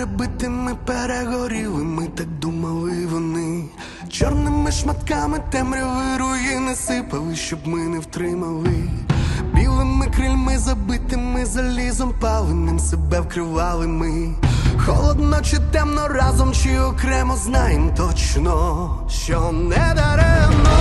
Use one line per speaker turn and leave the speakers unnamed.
перебитими, перегорілими, так думали вони. Чорними шматками темряви руїни сипали, щоб ми не втримали. Білими крильми забитими залізом паленим себе вкривали ми. Холодно чи темно разом, чи окремо знаєм точно, що не даремно.